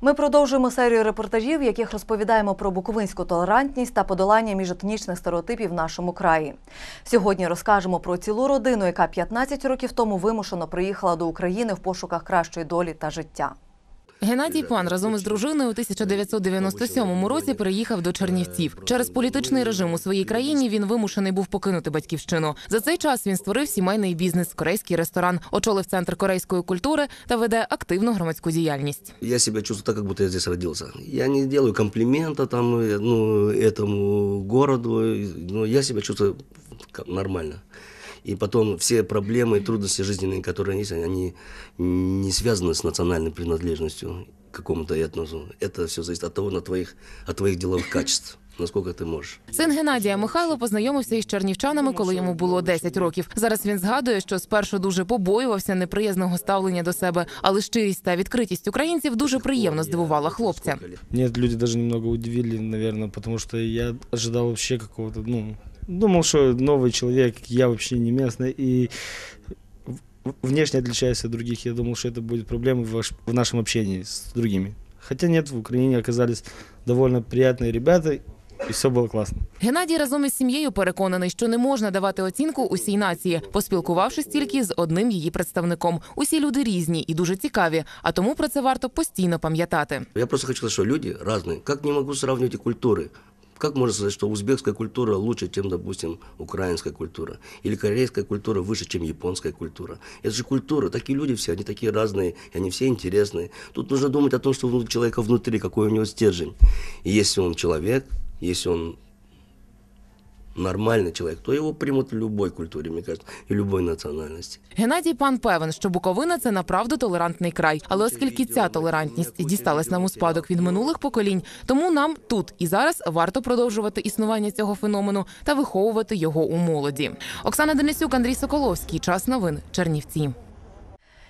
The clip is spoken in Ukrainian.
Ми продовжуємо серію репортажів, в яких розповідаємо про буковинську толерантність та подолання міжетнічних стереотипів в нашому краї. Сьогодні розкажемо про цілу родину, яка 15 років тому вимушено приїхала до України в пошуках кращої долі та життя. Геннадій Пан разом із дружиною у 1997 році переїхав до Чернівців. Через політичний режим у своїй країні він вимушений був покинути батьківщину. За цей час він створив сімейний бізнес, корейський ресторан, очолив центр корейської культури та веде активну громадську діяльність. Я себя чувствую так, как будто я здесь родился. Я не делаю комплимента там, э, ну, этому городу, но я себя чувствую нормально. И потом все проблемы и трудности жизненные, которые есть, они не связаны с национальной принадлежностью к какому-то этносу. Это все зависит от того, на твоих, от твоих деловых качеств, насколько ты можешь. Син Геннадія Михайло познайомився із чернівчанами, коли йому було 10 років. Зараз він згадує, що спершу дуже побоювався неприязного ставлення до себе, але щирість та відкритість українців дуже приємно здивувала хлопця. Нет, люди даже немного удивили, наверное, потому что я ожидал вообще какого-то, ну, думал, что новый человек, я вообще не местный, и в- внешне отличаюсь от других. Я думал, что это будет проблемой в, ваш- в нашем общении с другими. Хотя нет, в Украине оказались довольно приятные ребята, и все было классно. Геннадій разом із сім'єю переконаний, що не можна давати оцінку усій нації, поспілкувавшись тільки з одним її представником. Усі люди різні і дуже цікаві, а тому про це варто постійно пам'ятати. Я просто хочу сказать, что люди разные. Как не могу сравнивать и культуры? Как можно сказать, что узбекская культура лучше, чем, допустим, украинская культура? Или корейская культура выше, чем японская культура? Это же культура, такие люди все, они такие разные, и они все интересные. Тут нужно думать о том, что у человека внутри, какой у него стержень. И если он человек, если он нормальный человек, то его примут в любой культуре, мне кажется, и любой национальности. Геннадій пан певен, що Буковина це направду толерантний край. Але оскільки ця толерантність дісталась нам у спадок від минулих поколінь, тому нам тут і зараз варто продовжувати існування цього феномену та виховувати його у молоді. Оксана Денисюк, Андрій Соколовський. Час новин. Чернівці.